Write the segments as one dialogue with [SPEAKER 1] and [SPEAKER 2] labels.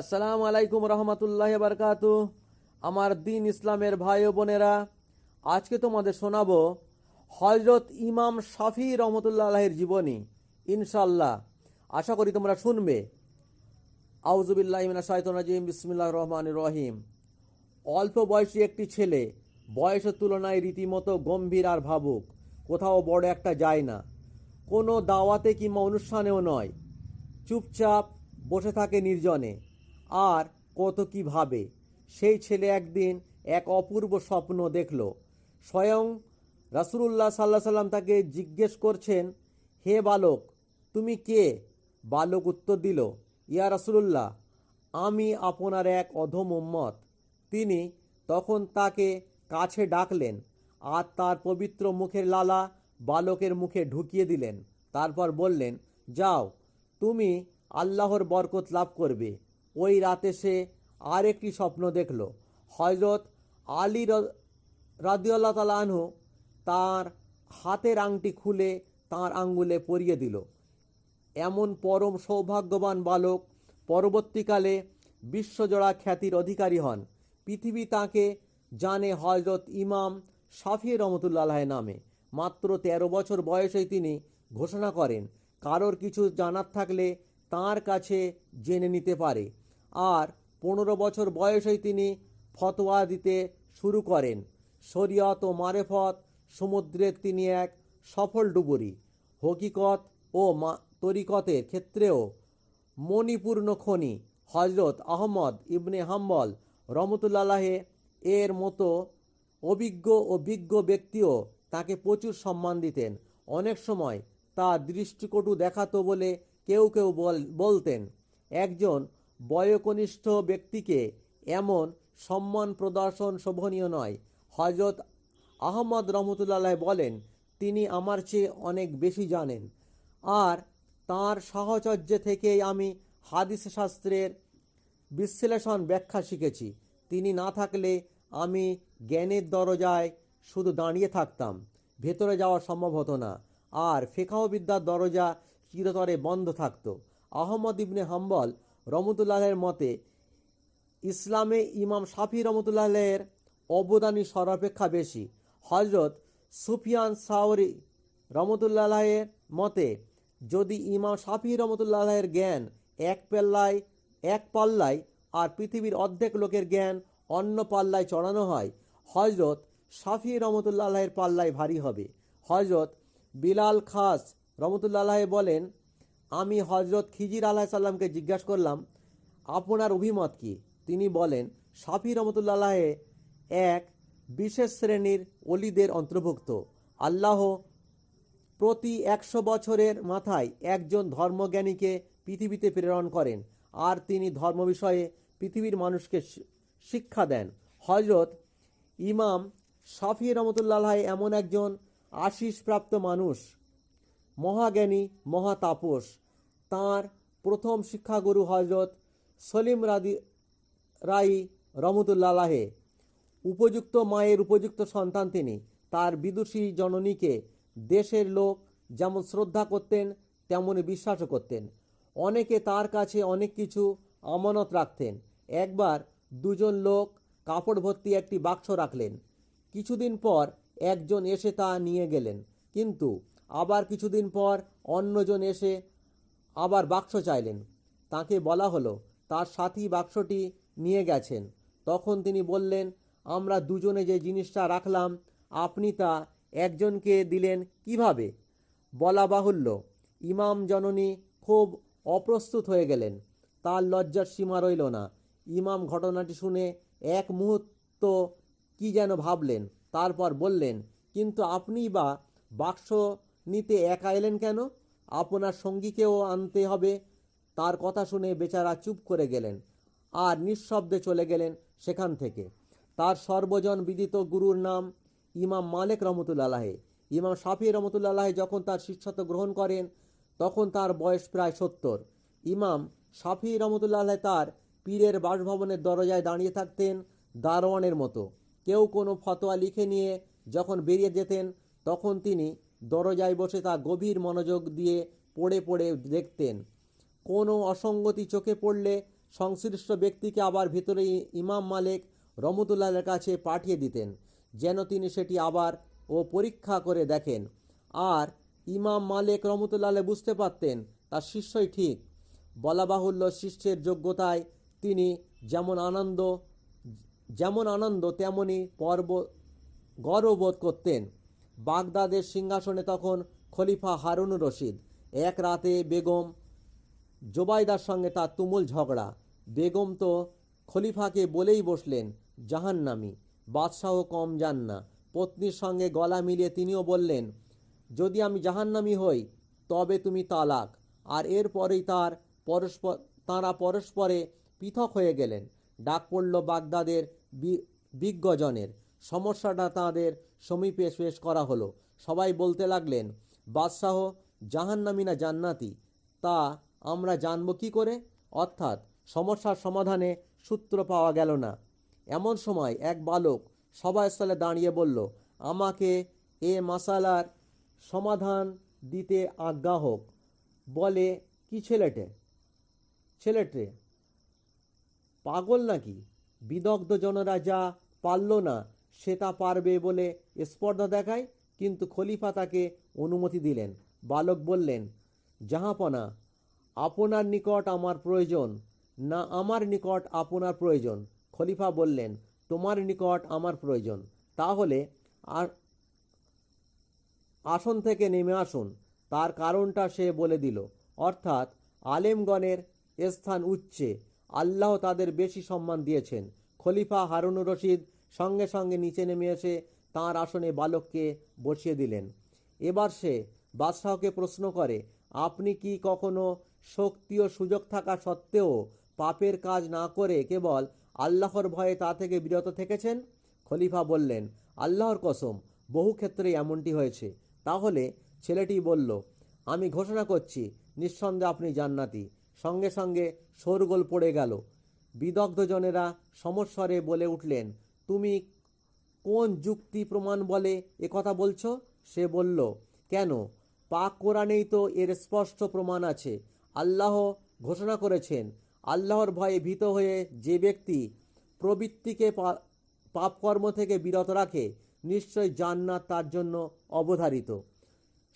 [SPEAKER 1] আসসালামু আলাইকুম রহমতুল্লাহ বারকাত। আমার দিন ইসলামের ভাই ও বোনেরা, আজকে তোমাদের শোনাবো হজরত ইমাম শাফি রহমতুল্লাহ আলাহের জীবনী ইনশাল্লাহ আশা করি তোমরা শুনবে। আউজুবিল্লাহিমিনা শাহিম বিসমিল্লাহ রহমান রহিম। অল্প বয়সী একটি ছেলে, বয়সের তুলনায় রীতিমতো গম্ভীর আর ভাবুক, কোথাও বড় একটা যায় না। কোনো দাওয়াতে কিংবা অনুষ্ঠানেও নয়। চুপচাপ বসে থাকে নির্জনে। আর কত কি ভাবে? সেই ছেলে একদিন এক অপূর্ব স্বপ্ন দেখল। স্বয়ং রাসুলুল্লাহ সাল্লাহ সাল্লাম তাকে জিজ্ঞেস করছেন, হে বালক, তুমি কে? বালক উত্তর দিল, ইয়া রাসুলুল্লাহ, আমি আপনার এক অধম উম্মত। তিনি তখন তাকে কাছে ডাকলেন আর তার পবিত্র মুখের লালা বালকের মুখে ঢুকিয়ে দিলেন। তারপর বললেন, যাও, তুমি আল্লাহর বরকত লাভ করবে। ওই রাতে সে আর একটি স্বপ্ন দেখল। হজরত আলী রাদিউল্লাহ তালা আনহু তার হাতের আংটি খুলে তার আঙ্গুলে পরিয়ে দিল। এমন পরম সৌভাগ্যবান বালক পরবর্তীকালে বিশ্বজোড়া খ্যাতির অধিকারী হন। পৃথিবী তাকে জানে হজরত ইমাম শাফি রহমতুল্লাহ নামে। মাত্র ১৩ বছর বয়সেই তিনি ঘোষণা করেন, কারোর কিছু জানার থাকলে তার কাছে জেনে নিতে পারে। আর পনেরো বছর বয়সেই তিনি ফতোয়া দিতে শুরু করেন। শরীয়ত ও মারেফত সমুদ্রের তিনি এক সফল ডুবুরি। হকিকত ও তরিকতের ক্ষেত্রেও মণিপূর্ণ খনি হজরত আহমদ ইবনে হাম্বল রহমতুল্লাহে এর মতো অভিজ্ঞ ও বিজ্ঞ ব্যক্তিও তাকে প্রচুর সম্মান দিতেন। অনেক সময় তার দৃষ্টিকটু দেখাতো বলে কেউ কেউ বল- বলতেন। একজন বয়কনিষ্ঠ ব্যক্তিকে এমন সম্মান প্রদর্শন শোভনীয় নয়। হজরত আহমদ রহমতুল্লাহ বলেন, তিনি আমার চেয়ে অনেক বেশি জানেন। আর তার সাহচর্য থেকেই আমি হাদিস শাস্ত্রের বিশ্লেষণ ব্যাখ্যা শিখেছি। তিনি না থাকলে আমি জ্ঞানের দরজায় শুধু দাঁড়িয়ে থাকতাম। ভেতরে যাওয়া সম্ভব হতো না। আর ফেকাহবিদ্যার দরজা চিরতরে বন্ধ থাকত। আহমদ ইবনে হাম্বল রহমতুল্লাহের মতে, ইসলামে ইমাম শাফি রহমতুল্লাহের অবদানই সর্বাপেক্ষা বেশি। হজরত সুফিয়ান সাওরি রহমতুল্লাহের মতে, যদি ইমাম শাফি রহমতুল্লাহের জ্ঞান এক পাল্লায় এক পাল্লায় আর পৃথিবীর অর্ধেক লোকের জ্ঞান অন্য পাল্লায় চড়ানো হয় হজরত শাফি রহমতুল্লাহের পাল্লায় ভারী হবে। হজরত বিলাল খাস রহমতুল্লাহ বলেন আমি হজরত খিজির আলাহ সাল্লামকে জিজ্ঞাসা করলাম, আপনার অভিমত কি? তিনি বলেন, শাফি রহমতুল্লাহ এক বিশেষ শ্রেণির অলিদের অন্তর্ভুক্ত। আল্লাহ প্রতি একশো বছরের মাথায় একজন ধর্মজ্ঞানীকে পৃথিবীতে প্রেরণ করেন আর তিনি ধর্ম বিষয়ে পৃথিবীর মানুষকে শিক্ষা দেন। হজরত ইমাম শাফি রহমতুল্লাহ এমন একজন আশিসপ্রাপ্ত মানুষ মহাজ্ঞানী মহাতাপস তাঁর প্রথম শিক্ষাগুরু হজরত সলিম রাদি, রাই রহমতুল্লাহে উপযুক্ত মায়ের উপযুক্ত সন্তান তিনি। তার বিদুষী জননীকে দেশের লোক যেমন শ্রদ্ধা করতেন তেমনই বিশ্বাসও করতেন। অনেকে তার কাছে অনেক কিছু আমানত রাখতেন। একবার দুজন লোক কাপড় ভর্তি একটি বাক্স রাখলেন। কিছুদিন পর একজন এসে তা নিয়ে গেলেন। কিন্তু আবার কিছুদিন পর অন্যজন এসে আবার বাক্স চাইলেন। তাকে বলা হলো, তার সাথী বাক্সটি নিয়ে গেছেন। তখন তিনি বললেন, আমরা দুজনে যে জিনিসটা রাখলাম, আপনি তা একজনকে দিলেন কীভাবে? বলা বাহুল্য, ইমাম জননী খুব অপ্রস্তুত হয়ে গেলেন। তার লজ্জার সীমা রইল না। ইমাম ঘটনাটি শুনে এক মুহূর্ত কি যেন ভাবলেন। তারপর বললেন, কিন্তু আপনি বা বাক্স নিতে একা এলেন কেন? আপনার সঙ্গীকেও আনতে হবে। তার কথা শুনে বেচারা চুপ করে গেলেন আর নিঃশব্দে চলে গেলেন সেখান থেকে। তার সর্বজন বিদিত গুরুর নাম ইমাম মালিক রহমতুল্লাহে ইমাম শাফি রহমতুল্লাহ যখন তার শিষ্যত্ব গ্রহণ করেন, তখন তার বয়স প্রায় সত্তর। ইমাম শাফি রহমতুল্লাহ তার পীরের বাসভবনের দরজায় দাঁড়িয়ে থাকতেন দারোয়ানের মতো। কেউ কোনো ফতোয়া লিখে নিয়ে যখন বেরিয়ে যেতেন, তখন তিনি দরজায় বসে তা গভীর মনোযোগ দিয়ে পড়ে পড়ে দেখতেন। কোনো অসঙ্গতি চোখে পড়লে সংশ্লিষ্ট ব্যক্তিকে আবার ভিতরে ইমাম মালিক রহমতুল্লাহের কাছে পাঠিয়ে দিতেন, যেন তিনি সেটি আবার ও পরীক্ষা করে দেখেন। আর ইমাম মালিক রহমতুল্লাহ বুঝতে পারতেন, তার শিষ্যই ঠিক। বলা বাহুল্য শিষ্যের যোগ্যতায় তিনি যেমন আনন্দ যেমন আনন্দ, তেমনি পর্ব গর্ববোধ করতেন। বাগদাদের সিংহাসনে তখন খলিফা হারুন রশিদ। এক রাতে বেগম জোবাইদার সঙ্গে তার তুমুল ঝগড়া। বেগম তো খলিফাকে বলেই বসলেন, জাহান্নামি বাদশাহ কম যান না। পত্নীর সঙ্গে গলা মিলিয়ে তিনিও বললেন, যদি আমি জাহান্নামি হই, তবে তুমি তালাক। আর এরপরেই তার পরস্পর, তাঁরা পরস্পরে পৃথক হয়ে গেলেন। ডাক পড়ল বাগদাদের বিজ্ঞজনের। সমস্যাটা তাঁদের সমীপে পেশ করা হলো। সবাই বলতে লাগলেন, বাদশাহ, জাহান্নামি না জান্নাতি? তা আমরা জানব কি করে? অর্থাৎ সমস্যার সমাধানে সূত্র পাওয়া গেল না। এমন সময় এক বালক সভাস্থলে দাঁড়িয়ে বলল, আমাকে এ মাসালার সমাধান দিতে আজ্ঞা হোক। বলে, কি ছেলেটে? ছেলেটে? পাগল নাকি? বিদগ্ধ জনরা যা পারল না সে তা পারবে বলে স্পর্ধা দেখায়, কিন্তু খলিফা তাকে অনুমতি দিলেন। বালক বললেন, জাহাপনা, আপনার নিকট আমার প্রয়োজন, না আমার নিকট আপনার প্রয়োজন? খলিফা বললেন, তোমার নিকট আমার প্রয়োজন। তাহলে আর আসন থেকে নেমে আসুন। তার কারণটা সে বলে দিল। অর্থাৎ আলেমগণের স্থান উচ্চে, আল্লাহ তাদের বেশি সম্মান দিয়েছেন। খলিফা হারুনুর রশিদ সঙ্গে সঙ্গে নিচে নেমে এসে তাঁর আসনে বালককে বসিয়ে দিলেন। এবার সে বাদশাহকে প্রশ্ন করে, আপনি কি কখনো শক্তি ও সুযোগ থাকা সত্ত্বেও পাপের কাজ না করে কেবল আল্লাহর ভয়ে তা থেকে বিরত থেকেছেন? খলিফা বললেন, আল্লাহর কসম, বহু ক্ষেত্রে এমনটি হয়েছে। তাহলে ছেলেটি বলল, আমি ঘোষণা করছি, নিঃসন্দেহে আপনি জান্নাতি। সঙ্গে সঙ্গে শোরগোল পড়ে গেল। বিদগ্ধজনেরা সমস্বরে বলে উঠলেন তুমি কোন যুক্তি প্রমাণ বলে এ কথা বলছো? সে বলল, কেন? পাক কোরআনেই তো এর স্পষ্ট প্রমাণ আছে। আল্লাহ ঘোষণা করেছেন, আল্লাহর ভয়ে ভীত হয়ে যে ব্যক্তি প্রবৃত্তিকে পাপকর্ম থেকে বিরত রাখে, নিশ্চয় জান্নাত তার জন্য অবধারিত।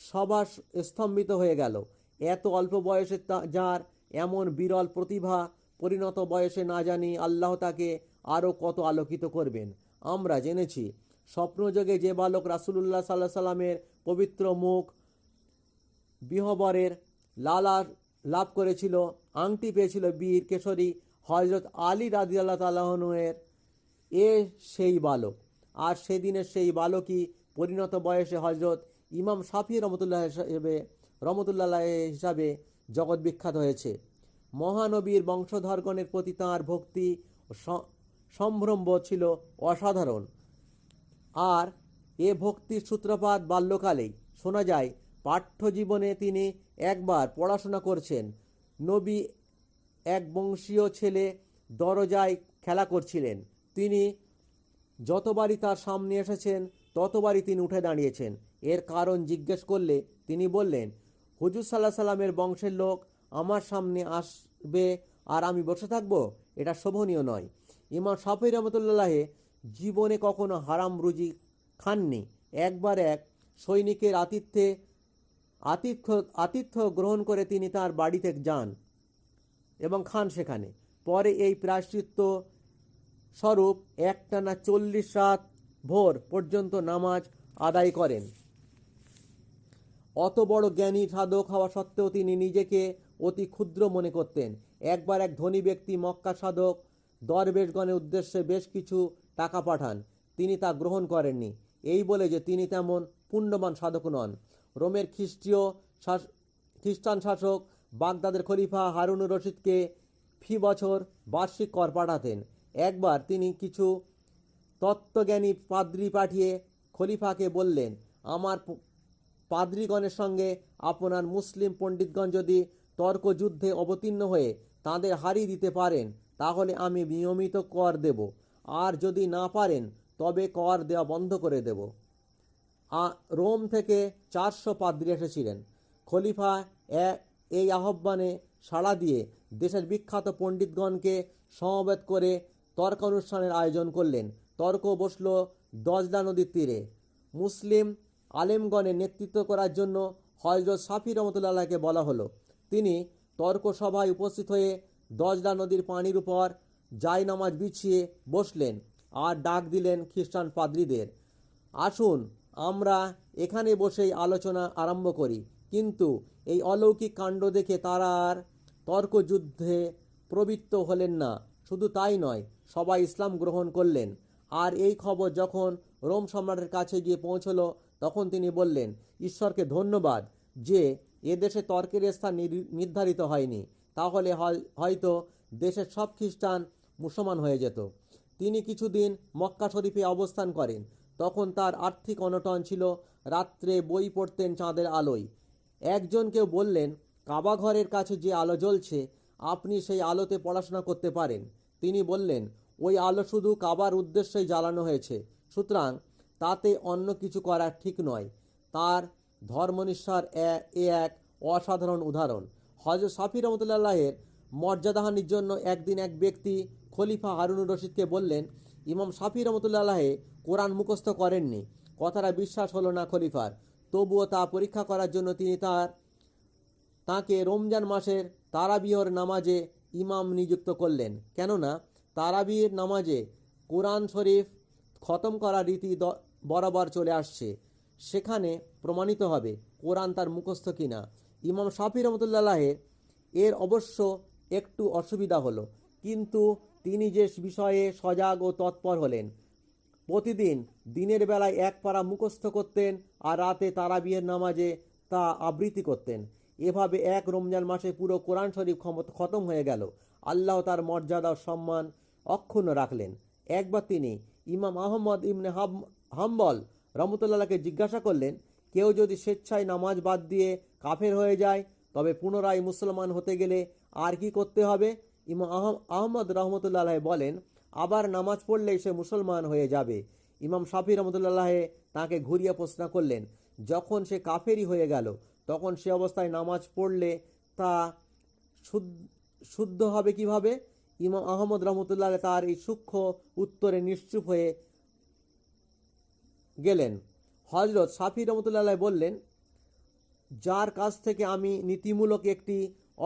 [SPEAKER 1] সবার স্তম্ভিত হয়ে গেল। এত অল্প বয়সে যার এমন বিরল প্রতিভা পরিণত বয়সে না জানি আল্লাহ তাকে আরও কত আলোকিত করবেন? আমরা জেনেছি, স্বপ্নযোগে যে বালক রাসূলুল্লাহ সাল্লাহ সাল্লামের পবিত্র মুখ বিহবরের লালা লাভ করেছিল, আংটি পেয়েছিল বীর কেশরী হজরত আলী রাজি আল্লাহ তালাহনের এ সেই বালক। আর সেদিনের সেই বালকই পরিণত বয়সে হজরত ইমাম সাফি রহমতুল্লাহ হিসাবে রহমতুল্লাহ হিসাবে জগৎ বিখ্যাত হয়েছে। মহানবীর বংশধরগণের প্রতি তাঁর ভক্তি সম্ভ্রম ছিল অসাধারণ। আর এ ভক্তির সূত্রপাত বাল্যকালেই। শোনা যায় পাঠ্য জীবনে তিনি একবার পড়াশোনা করছেন। নবী এক বংশীয় ছেলে দরজায় খেলা করছিলেন। তিনি যতবারই তার সামনে এসেছেন, ততবারই তিনি উঠে দাঁড়িয়েছেন। এর কারণ জিজ্ঞেস করলে তিনি বললেন, হুজুর সাল্লাহ সাল্লামের বংশের লোক আমার সামনে আসবে আর আমি বসে থাকব? এটা শোভনীয় নয়। ইমাম শাফি রহমতুল্লাহে জীবনে কখনো হারাম রুজি খাননি। একবার এক সৈনিকের আতিথ্যে আতিথ্য আতিথ্য গ্রহণ করে তিনি তার বাড়িতে যান এবং খান সেখানে। পরে এই প্রায়শ্চিত্ত স্বরূপ একটানা চল্লিশ রাত ভোর পর্যন্ত নামাজ আদায় করেন। অত বড় জ্ঞানী সাধক হওয়া সত্ত্বেও তিনি নিজেকে অতি ক্ষুদ্র মনে করতেন। একবার এক ধনী ব্যক্তি মক্কা সাধক দরবেশগণের উদ্দেশ্যে বেশ কিছু টাকা পাঠান। তিনি তা গ্রহণ করেননি। এই বলে যে তিনি তেমন পুণ্যবান সাধক নন। রোমের খ্রিস্টীয় খ্রিস্টান শাসক বাগদাদের খলিফা হারুনুর রশিদকে ফি বছর বার্ষিক কর পাঠাতেন। একবার তিনি কিছু তত্ত্বজ্ঞানী পাদ্রী পাঠিয়ে খলিফাকে বললেন, আমার পাদ্রীগণের সঙ্গে আপনার মুসলিম পণ্ডিতগণ যদি তর্কযুদ্ধে অবতীর্ণ হয়ে তাদের হারিয়ে দিতে পারেন তাহলে আমি নিয়মিত কর দেব। আর যদি না পারেন, তবে কর দেওয়া বন্ধ করে দেব। রোম থেকে চারশো পাদ্রী এসেছিলেন। খলিফা এই আহ্বানে সাড়া দিয়ে দেশের বিখ্যাত পণ্ডিতগণকে সমবেত করে তর্ক অনুষ্ঠানের আয়োজন করলেন। তর্ক বসল দজলা নদীর তীরে। মুসলিম আলেমগণের নেতৃত্ব করার জন্য হজরত সাফি রহমতুল্লাহকে বলা হলো। তিনি তর্ক সভায় উপস্থিত হয়ে দজলা নদীর পানির উপর জায় নামাজ বিছিয়ে বসলেন আর ডাক দিলেন খ্রিস্টান পাদ্রীদের, আসুন, আমরা এখানে বসেই আলোচনা আরম্ভ করি। কিন্তু এই অলৌকিক কাণ্ড দেখে তারা আর তর্কযুদ্ধে প্রবৃত্ত হলেন না। শুধু তাই নয়, সবাই ইসলাম গ্রহণ করলেন আর এই খবর যখন রোম সম্রাটের কাছে গিয়ে পৌঁছলো, তখন তিনি বললেন, ঈশ্বরকে ধন্যবাদ যে এদেশে তর্কের স্থান নির্ধারিত হয়নি। তাহলে হয়- হয়তো দেশের সব খ্রিস্টান মুসলমান হয়ে যেত। তিনি কিছুদিন মক্কা শরীফে অবস্থান করেন। তখন তার আর্থিক অনটন ছিল, রাত্রে বই পড়তেন চাঁদের আলোয়। একজন কেউ বললেন কাবাঘরের কাছে যে আলো জ্বলছে, আপনি সেই আলোতে পড়াশোনা করতে পারেন। তিনি বললেন, ওই আলো শুধু কাবার উদ্দেশ্যেই জ্বালানো হয়েছে। সুতরাং তাতে অন্য কিছু করা ঠিক নয়। তার ধর্মনিষ্ঠার এ এক অসাধারণ উদাহরণ। হজরত সাফি রহমতুল্লাহের মর্যাদাহানির জন্য একদিন এক ব্যক্তি খলিফা হারুনুর রশিদকে বললেন, ইমাম সাফি রহমতুল্লাহে কোরআন মুখস্থ করেননি। কথাটা বিশ্বাস হলো না খলিফার। তবুও তা পরীক্ষা করার জন্য তিনি তার, তাকে রমজান মাসের তারাবিহর নামাজে ইমাম নিযুক্ত করলেন। কেননা তারাবির নামাজে কোরআন শরীফ খতম করার রীতি বরাবর চলে আসছে। সেখানে প্রমাণিত হবে কোরআন তার মুখস্থ কিনা। ইমাম শাফি রহমতুল্লাহে এর অবশ্য একটু অসুবিধা হলো। কিন্তু তিনি যে বিষয়ে সজাগ ও তৎপর হলেন, প্রতিদিন দিনের বেলায় এক পারা মুখস্থ করতেন আর রাতে তারাবিয়ের নামাজে তা আবৃত্তি করতেন। এভাবে এক রমজান মাসে পুরো কোরআন শরীফ ক্ষমতা খতম হয়ে গেল। আল্লাহ তার মর্যাদা সম্মান অক্ষুণ্ণ রাখলেন। একবার তিনি ইমাম আহমদ ইমনে হাম হাম্বল রহমতুল্লাহকে জিজ্ঞাসা করলেন কেউ যদি স্বেচ্ছায় নামাজ বাদ দিয়ে কাফের হয়ে যায়, তবে পুনরায় মুসলমান হতে গেলে আর কি করতে হবে? ইমাম আহম- আহমদ রহমতুল্লাহ বলেন, আবার নামাজ পড়লেই সে মুসলমান হয়ে যাবে। ইমাম শাফি রহমতুল্লাহ তাকে ঘুরিয়ে প্রশ্ন করলেন, যখন সে কাফেরই হয়ে গেল, তখন সে অবস্থায় নামাজ পড়লে তা শুদ্ধ হবে কীভাবে? ইমাম আহমদ রহমতুল্লাহ তার এই সূক্ষ্ম উত্তরে নিশ্চুপ হয়ে গেলেন। হজরত শাফি রহমতুল্লাহ বললেন, যার কাছ থেকে আমি নীতিমূলক একটি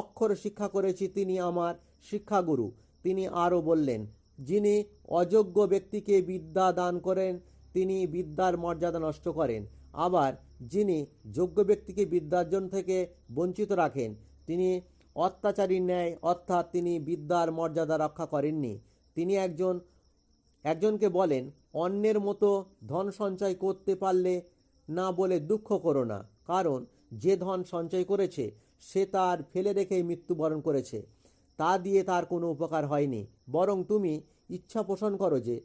[SPEAKER 1] অক্ষর শিক্ষা করেছি, তিনি আমার শিক্ষাগুরু। তিনি আরও বললেন, যিনি অযোগ্য ব্যক্তিকে বিদ্যা দান করেন, তিনি বিদ্যার মর্যাদা নষ্ট করেন। আবার যিনি যোগ্য ব্যক্তিকে বিদ্যার্জন থেকে বঞ্চিত রাখেন, তিনি অত্যাচারী ন্যায়, অর্থাৎ তিনি বিদ্যার মর্যাদা রক্ষা করেননি। তিনি একজন একজনকে বলেন, অন্যের মতো ধন সঞ্চয় করতে পারলে না বলে দুঃখ করো না, কারণ যে ধন সঞ্চয় করেছে, সে তার ফেলে রেখেই মৃত্যুবরণ করেছে। তা দিয়ে তার কোনো উপকার হয়নি। বরং তুমি ইচ্ছা পোষণ করো যে,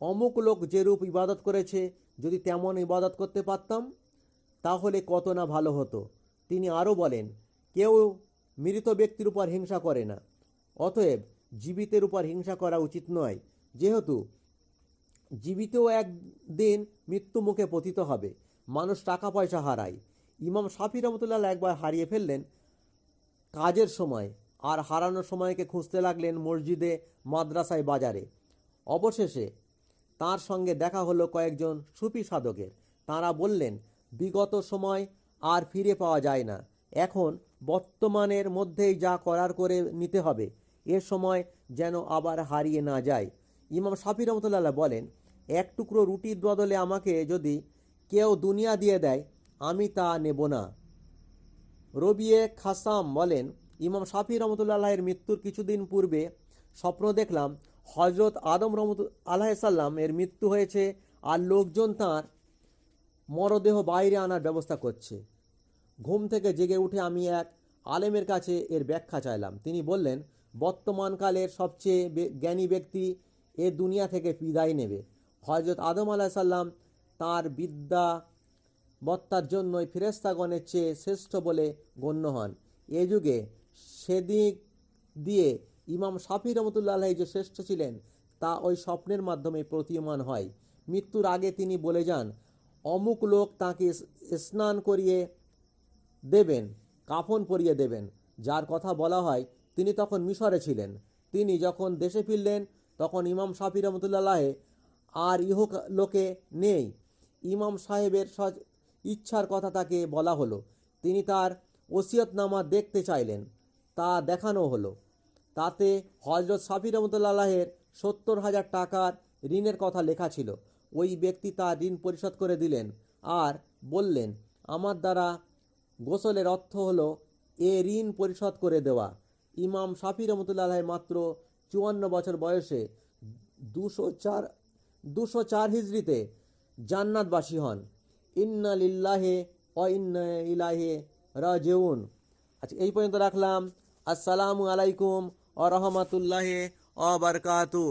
[SPEAKER 1] অমুক লোক যেরূপ ইবাদত করেছে, যদি তেমন ইবাদত করতে পারতাম, তাহলে কত না ভালো হতো। তিনি আরও বলেন, কেউ মৃত ব্যক্তির উপর হিংসা করে না। অতএব জীবিতের উপর হিংসা করা উচিত নয়। যেহেতু জীবিতও একদিন মৃত্যু মুখে পতিত হবে, মানুষ টাকা পয়সা হারায়। ইমাম শাফি রহমতুল্লাহ একবার হারিয়ে ফেললেন কাজের সময় আর হারানোর সময়কে খুঁজতে লাগলেন মসজিদে, মাদ্রাসায়, বাজারে। অবশেষে তার সঙ্গে দেখা হলো কয়েকজন সুফি সাধকের। তারা বললেন, বিগত সময় আর ফিরে পাওয়া যায় না। এখন বর্তমানের মধ্যেই যা করার করে নিতে হবে। এ সময় যেন আবার হারিয়ে না যায়। ইমাম শাফি রহমতুল্লাহ বলেন, এক টুকরো রুটির বদলে আমাকে যদি কেউ দুনিয়া দিয়ে দেয়, আমি তা নেব না। রবিয়ে খাসাম বলেন, ইমাম শাফি রহমতুল্লাহের মৃত্যুর কিছুদিন পূর্বে স্বপ্ন দেখলাম হজরত আদম রহমত আলাহিসাল্লাম এর মৃত্যু হয়েছে আর লোকজন তাঁর মরদেহ বাইরে আনার ব্যবস্থা করছে। ঘুম থেকে জেগে উঠে আমি এক আলেমের কাছে এর ব্যাখ্যা চাইলাম। তিনি বললেন, বর্তমানকালের সবচেয়ে জ্ঞানী ব্যক্তি এ দুনিয়া থেকে বিদায় নেবে। হজরত আদম আলাহিসাল্লাম তাঁর বিদ্যা বত্তার জন্যই ফেরেস্তাগণের চেয়ে শ্রেষ্ঠ বলে গণ্য হন। এ যুগে সেদিক দিয়ে ইমাম শাফি রহমতুল্লাহ যে শ্রেষ্ঠ ছিলেন, তা ওই স্বপ্নের মাধ্যমে প্রতীয়মান হয়। মৃত্যুর আগে তিনি বলে যান, অমুক লোক তাকে স্নান করিয়ে দেবেন, কাফন পরিয়ে দেবেন। যার কথা বলা হয়, তিনি তখন মিশরে ছিলেন। তিনি যখন দেশে ফিরলেন তখন ইমাম শাফি রহমতুল্লাহ আর ইহক লোকে নেই। ইমাম সাহেবের সজ ইচ্ছার কথা তাকে বলা হলো। তিনি তার ওসিয়তনামা দেখতে চাইলেন, তা দেখানো হলো। তাতে হজরত সাফি রহমতুল্লাহের সত্তর হাজার টাকার ঋণের কথা লেখা ছিল। ওই ব্যক্তি তার ঋণ পরিশোধ করে দিলেন আর বললেন, আমার দ্বারা গোসলের অর্থ হলো এ ঋণ পরিশোধ করে দেওয়া। ইমাম শাফি রহমতুল্লাহ মাত্র চুয়ান্ন বছর বয়সে দুশো চার দুশো চার হিজড়িতে জান্নাতবাসী হন। ইন্না লিল্লাহে অ ইন্না ইলাহে রাজেউন। আচ্ছা এই পর্যন্ত রাখলাম। আসসালামু আলাইকুম আ রহমতুল্লাহে অ বারকাতুহ।